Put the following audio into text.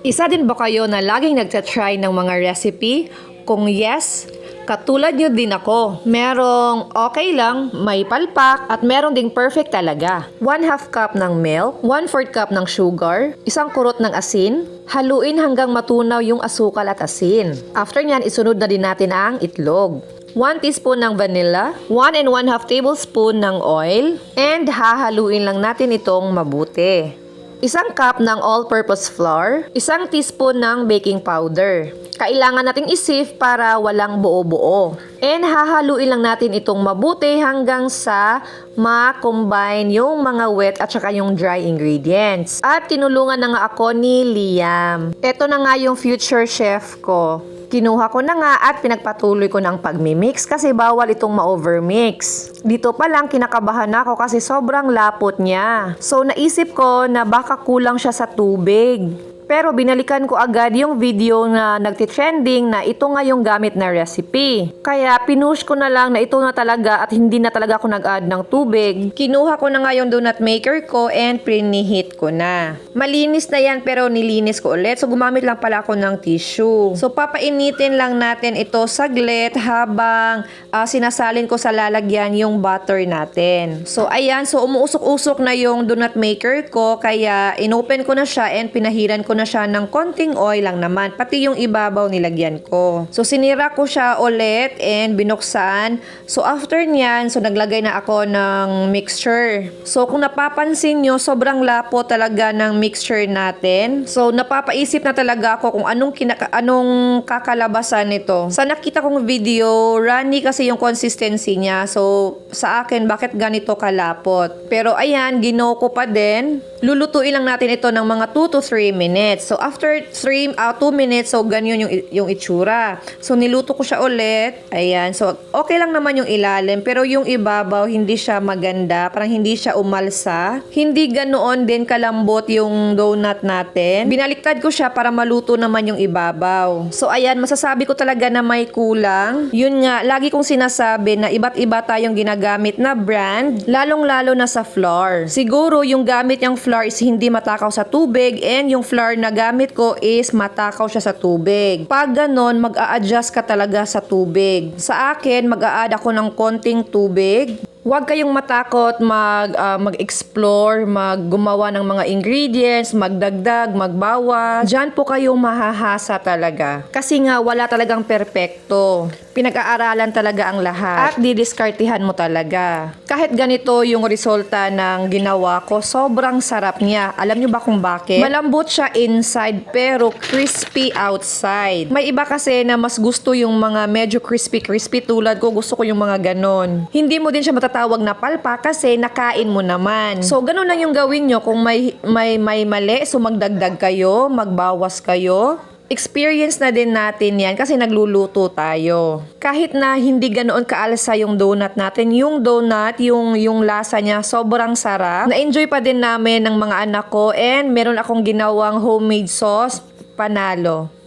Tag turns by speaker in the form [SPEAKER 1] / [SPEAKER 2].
[SPEAKER 1] Isa din ba kayo na laging nagtatry ng mga recipe? Kung yes, katulad nyo din ako. Merong okay lang, may palpak, at merong ding perfect talaga. 1 half cup ng milk, 1 4 cup ng sugar, isang kurot ng asin, haluin hanggang matunaw yung asukal at asin. After nyan, isunod na din natin ang itlog. 1 teaspoon ng vanilla, 1 and 1 half tablespoon ng oil, and hahaluin lang natin itong mabuti. Isang cup ng all-purpose flour, isang teaspoon ng baking powder. Kailangan nating isif para walang buo-buo. And hahaluin lang natin itong mabuti hanggang sa ma-combine yung mga wet at saka yung dry ingredients. At tinulungan na nga ako ni Liam. Ito na nga yung future chef ko. Kinuha ko na nga at pinagpatuloy ko ng pagmimix kasi bawal itong ma-overmix. Dito pa lang kinakabahan ako kasi sobrang lapot niya. So naisip ko na baka kulang siya sa tubig. Pero binalikan ko agad yung video na nagtitrending na ito nga yung gamit na recipe. Kaya pinush ko na lang na ito na talaga at hindi na talaga ako nag-add ng tubig. Kinuha ko na nga yung donut maker ko and priniheat ko na. Malinis na yan pero nilinis ko ulit. So gumamit lang pala ako ng tissue. So papainitin lang natin ito saglit habang ah, sinasalin ko sa lalagyan yung butter natin. So ayan, so umuusok-usok na yung donut maker ko kaya inopen ko na siya and pinahiran ko na siya ng konting oil lang naman. Pati yung ibabaw nilagyan ko. So sinira ko siya ulit and binuksan. So after niyan, so naglagay na ako ng mixture. So kung napapansin nyo, sobrang lapo talaga ng mixture natin. So napapaisip na talaga ako kung anong kinaka anong kakalabasan nito. Sa nakita kong video, runny kasi yung consistency niya. So sa akin, bakit ganito kalapot? Pero ayan, gino ko pa din. Lulutuin lang natin ito ng mga 2 to 3 minutes. So after 3 uh, 2 minutes, so ganyan yung yung itsura. So niluto ko siya ulit. Ayan. So okay lang naman yung ilalim, pero yung ibabaw hindi siya maganda, parang hindi siya umalsa. Hindi ganoon din kalambot yung donut natin. Binaliktad ko siya para maluto naman yung ibabaw. So ayan, masasabi ko talaga na may kulang. Yun nga, lagi kong sinasabi na iba't iba tayong ginagamit na brand, lalong-lalo na sa flour. Siguro yung gamit niyang flour is hindi matakaw sa tubig and yung flour na gamit ko is matakaw siya sa tubig. Pag ganon, mag-a-adjust ka talaga sa tubig. Sa akin, mag-a-add ako ng konting tubig. Huwag kayong matakot mag, ah, mag-explore, maggumawa ng mga ingredients, magdagdag, magbawas. Diyan po kayong mahahasa talaga. Kasi nga wala talagang perpekto. Pinag-aaralan talaga ang lahat. At didiskartihan mo talaga. Kahit ganito yung resulta ng ginawa ko, sobrang sarap niya. Alam niyo ba kung bakit? Malambot siya inside pero crispy outside. May iba kasi na mas gusto yung mga medyo crispy-crispy tulad ko. Gusto ko yung mga ganon. Hindi mo din siya matatawag na palpa kasi nakain mo naman. So, ganun lang yung gawin nyo. Kung may, may, may mali, so magdagdag kayo, magbawas kayo. Experience na din natin yan kasi nagluluto tayo. Kahit na hindi ganoon kaalsa yung donut natin, yung donut, yung, yung lasa niya, sobrang sarap. Na-enjoy pa din namin ng mga anak ko and meron akong ginawang homemade sauce, panalo.